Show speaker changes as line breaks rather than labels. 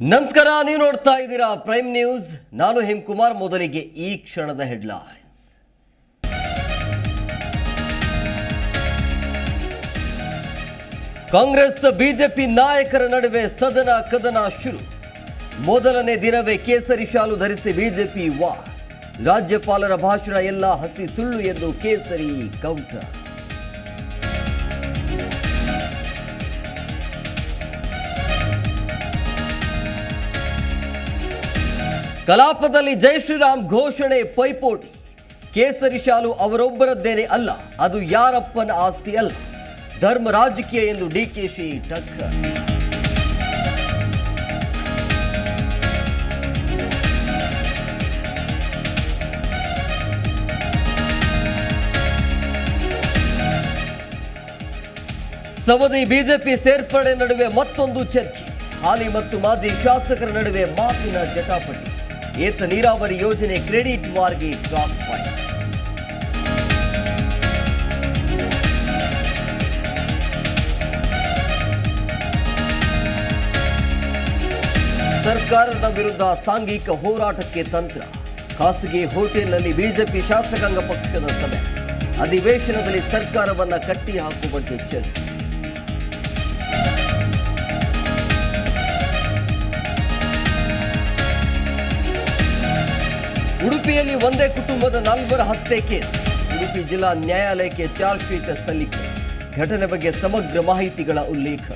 ನಮಸ್ಕಾರ, ನೀವು ನೋಡ್ತಾ ಇದ್ದೀರಾ ಪ್ರೈಮ್ ನ್ಯೂಸ್ ನಾನು ಹೇಮಕುಮಾರ್, ಮೊದಲಿಗೆ ಈ ಕ್ಷಣದ ಹೆಡ್ಲೈನ್ಸ್ ಕಾಂಗ್ರೆಸ್, ಬಿಜೆಪಿ ನಾಯಕರ ನಡುವೆ ಸದನ ಕದನ ಶುರು. ಮೊದಲನೇ ದಿನವೇ ಕೇಸರಿ ಶಾಲು ಧರಿಸಿ ಬಿಜೆಪಿ ವಾ ರಾಜ್ಯಪಾಲರ ಭಾಷಣ ಎಲ್ಲ ಹಸಿ ಸುಳ್ಳು ಎಂದು ಕೇಸರಿ ಕೌಂಟರ್ ಕಲಾಪದಲ್ಲಿ ಜೈ ಶ್ರೀರಾಮ್ ಘೋಷಣೆ ಪೈಪೋಟಿ. ಕೇಸರಿ ಶಾಲು ಅವರೊಬ್ಬರದ್ದೇನೆ ಅಲ್ಲ, ಅದು ಯಾರಪ್ಪನ ಆಸ್ತಿ ಅಲ್ಲ. ಧರ್ಮ ರಾಜಕೀಯ ಎಂದು ಡಿಕೆಶಿ ಟಕ್ಕರ್. ಸವದಿ ಬಿಜೆಪಿ ಸೇರ್ಪಡೆ ನಡುವೆ ಮತ್ತೊಂದು ಚರ್ಚೆ. ಹಾಲಿ ಮತ್ತು ಮಾಜಿ ಶಾಸಕರ ನಡುವೆ ಮಾತಿನ ಜಟಾಪಟಿ. ಏತ ನೀರಾವರಿ ಯೋಜನೆ ಕ್ರೆಡಿಟ್ ವಾರ್ಗೆ ಡಾಕ್ ಸರ್ಕಾರದ ವಿರುದ್ಧ ಸಾಂಘಿಕ ಹೋರಾಟಕ್ಕೆ ತಂತ್ರ. ಖಾಸಗಿ ಹೋಟೆಲ್ನಲ್ಲಿ ಬಿಜೆಪಿ ಶಾಸಕಾಂಗ ಪಕ್ಷದ ಸಭೆ. ಅಧಿವೇಶನದಲ್ಲಿ ಸರ್ಕಾರವನ್ನು ಕಟ್ಟಿ ಹಾಕುವಂತೆ ಬಗ್ಗೆ ಚರ್ಚೆ. ಉಡುಪಿಯಲ್ಲಿ ಒಂದೇ ಕುಟುಂಬದ ನಾಲ್ವರ ಹತ್ಯೆ ಕೇಸ್. ಉಡುಪಿ ಜಿಲ್ಲಾ ನ್ಯಾಯಾಲಯಕ್ಕೆ ಚಾರ್ಜ್ ಶೀಟ್ ಸಲ್ಲಿಕೆ. ಘಟನೆ ಬಗ್ಗೆ ಸಮಗ್ರ ಮಾಹಿತಿಗಳ ಉಲ್ಲೇಖ.